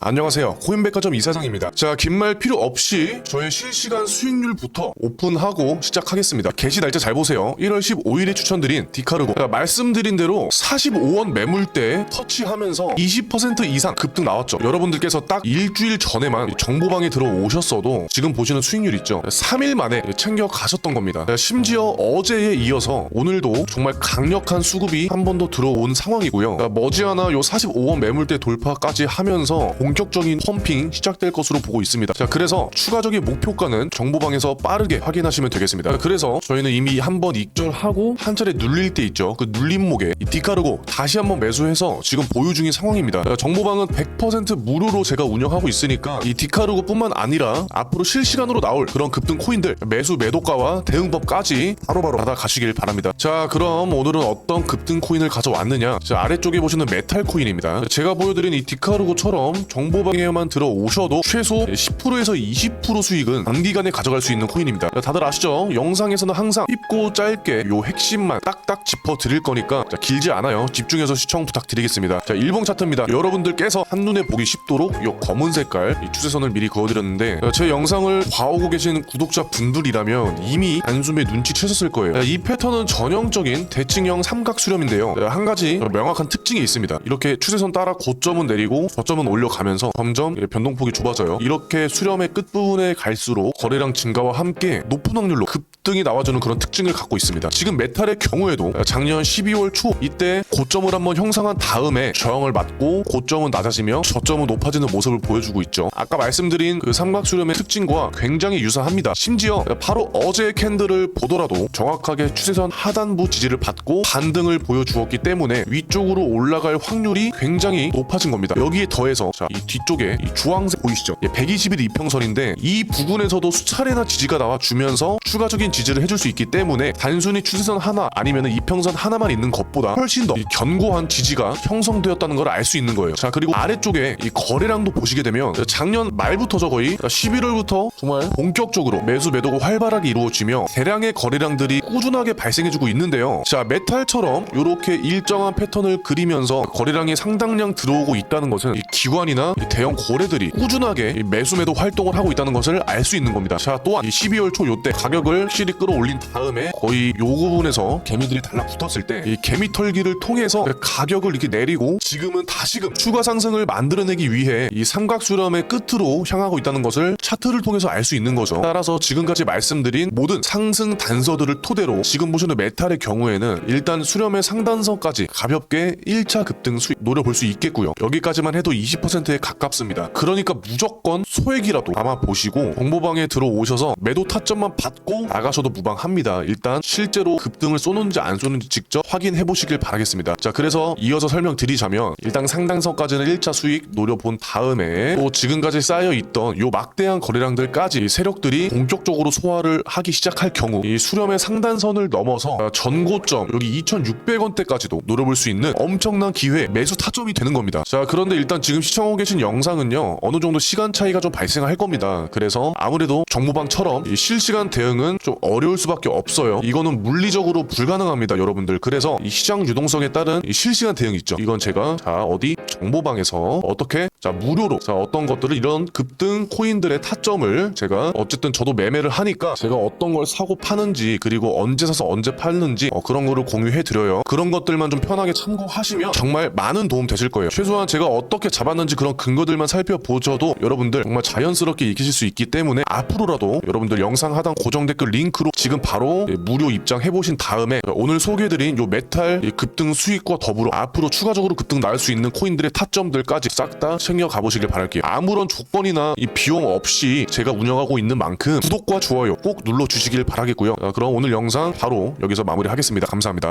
안녕하세요. 코인백화점 이사장입니다. 자, 긴 말 필요 없이 저의 실시간 수익률부터 오픈하고 시작하겠습니다. 게시 날짜 잘 보세요. 1월 15일에 추천드린 디카르고. 자, 말씀드린 대로 45원 매물대 터치하면서 20% 이상 급등 나왔죠. 여러분들께서 딱 일주일 전에만 정보방에 들어오셨어도 지금 보시는 수익률 있죠. 3일 만에 챙겨 가셨던 겁니다. 자, 심지어 어제에 이어서 오늘도 정말 강력한 수급이 한 번 더 들어온 상황이고요. 자, 머지않아 요 45원 매물대 돌파까지 하면서 본격적인 펌핑 시작될 것으로 보고 있습니다. 자, 그래서 추가적인 목표가는 정보방에서 빠르게 확인하시면 되겠습니다. 자, 그래서 저희는 이미 한 번 익절하고 한 차례 눌릴 때 있죠. 그 눌림목에 이 디카르고 다시 한번 매수해서 지금 보유 중인 상황입니다. 자, 정보방은 100% 무료로 제가 운영하고 있으니까 이 디카르고뿐만 아니라 앞으로 실시간으로 나올 그런 급등 코인들 매수 매도가와 대응법까지 바로바로 받아가시길 바랍니다. 자, 그럼 오늘은 어떤 급등 코인을 가져왔느냐? 자, 아래쪽에 보시는 메탈 코인입니다. 제가 보여드린 이 디카르고처럼 정보방에만 들어오셔도 최소 10%에서 20% 수익은 단기간에 가져갈 수 있는 코인입니다. 자, 다들 아시죠? 영상에서는 항상 쉽고 짧게 요 핵심만 딱딱 짚어 드릴 거니까 자, 길지 않아요. 집중해서 시청 부탁드리겠습니다. 자, 일봉 차트입니다. 여러분들께서 한눈에 보기 쉽도록 요 검은 색깔 이 추세선을 미리 그어드렸는데 자, 제 영상을 봐오고 계신 구독자 분들이라면 이미 단숨에 눈치채셨을 거예요. 자, 이 패턴은 전형적인 대칭형 삼각 수렴인데요. 자, 한 가지 명확한 특징이 있습니다. 이렇게 추세선 따라 고점은 내리고 저점은 올려가면 서 점점 변동폭이 좁아져요. 이렇게 수렴의 끝부분에 갈수록 거래량 증가와 함께 높은 확률로 급 등이 나와주는 그런 특징을 갖고 있습니다. 지금 메탈의 경우에도 작년 12월 초 이때 고점을 한번 형성한 다음에 저항을 맞고 고점은 낮아지며 저점은 높아지는 모습을 보여주고 있죠. 아까 말씀드린 그 삼각 수렴의 특징과 굉장히 유사합니다. 심지어 바로 어제 캔들을 보더라도 정확하게 추세선 하단부 지지를 받고 반등을 보여주었기 때문에 위쪽으로 올라갈 확률이 굉장히 높아진 겁니다. 여기에 더해서 자, 이 뒤쪽에 이 주황색 보이시죠? 120일 이평선인데 이 부분에서도 수차례나 지지가 나와 주면서 추가적인 지지를 해줄 수 있기 때문에 단순히 추세선 하나 아니면 이평선 하나만 있는 것보다 훨씬 더이 견고한 지지가 형성되었다는 걸 알 수 있는 거예요. 자 그리고 아래쪽에 이 거래량도 보시게 되면 작년 말부터죠 거의 11월부터 정말 본격적으로 매수 매도가 활발하게 이루어지며 대량의 거래량들이 꾸준하게 발생해주고 있는데요. 자 메탈처럼 이렇게 일정한 패턴을 그리면서 거래량이 상당량 들어오고 있다는 것은 이 기관이나 이 대형 거래들이 꾸준하게 이 매수 매도 활동을 하고 있다는 것을 알 수 있는 겁니다. 자 또한 이 12월 초 요때 가격을 확실히 끌어올린 다음에 거의 요 부분에서 개미들이 달라붙었을 때 이 개미 털기를 통해서 가격을 이렇게 내리고 지금은 다시금 추가 상승을 만들어내기 위해 이 삼각 수렴의 끝으로 향하고 있다는 것을 차트를 통해서 알 수 있는 거죠. 따라서 지금까지 말씀드린 모든 상승 단서들을 토대로 지금 보시는 메탈의 경우에는 일단 수렴의 상단선까지 가볍게 1차 급등 수익 노려볼 수 있겠고요. 여기까지만 해도 20%에 가깝습니다. 그러니까 무조건 소액이라도 아마 보시고 정보방에 들어오셔서 매도 타점만 받고 나가셔 도 무방합니다. 일단 실제로 급등을 쏘는지 안 쏘는지 직접 확인해 보시길 바라겠습니다. 자, 그래서 이어서 설명드리자면 일단 상당선까지는 1차 수익 노려본 다음에 또 지금까지 쌓여 있던 요 막대한 거래량들까지 이 세력들이 본격적으로 소화를 하기 시작할 경우 이 수렴의 상단선을 넘어서 아, 전고점 여기 2,600원대까지도 노려볼 수 있는 엄청난 기회 매수 타점이 되는 겁니다. 자, 그런데 일단 지금 시청하고 계신 영상은요 어느 정도 시간 차이가 좀 발생할 겁니다. 그래서 아무래도 정보방처럼 이 실시간 대응은 좀 어려울 수밖에 없어요. 이거는 물리적으로 불가능합니다, 여러분들. 그래서 이 시장 유동성에 따른 이 실시간 대응 있죠. 이건 제가 자 어디 정보방에서 어떻게 자 무료로 자 어떤 것들을 이런 급등 코인들의 타점을 제가 어쨌든 저도 매매를 하니까 제가 어떤 걸 사고 파는지 그리고 언제 사서 언제 팔는지 어, 그런 거를 공유해 드려요. 그런 것들만 좀 편하게 참고하시면 정말 많은 도움 되실 거예요. 최소한 제가 어떻게 잡았는지 그런 근거들만 살펴보셔도 여러분들 정말 자연스럽게 익히실 수 있기 때문에 앞으로라도 여러분들 영상 하단 고정 댓글 링크로 지금 바로 예, 무료 입장해 보신 다음에 오늘 소개해드린 요 메탈 이 급등 수익과 더불어 앞으로 추가적으로 급등 나올 수 있는 코인들의 타점들까지 싹다 챙겨 가보시길 바랄게요. 아무런 조건이나 이 비용 없이 제가 운영하고 있는 만큼 구독과 좋아요 꼭 눌러 주시길 바라겠고요. 어, 그럼 오늘 영상 바로 여기서 마무리하겠습니다. 감사합니다.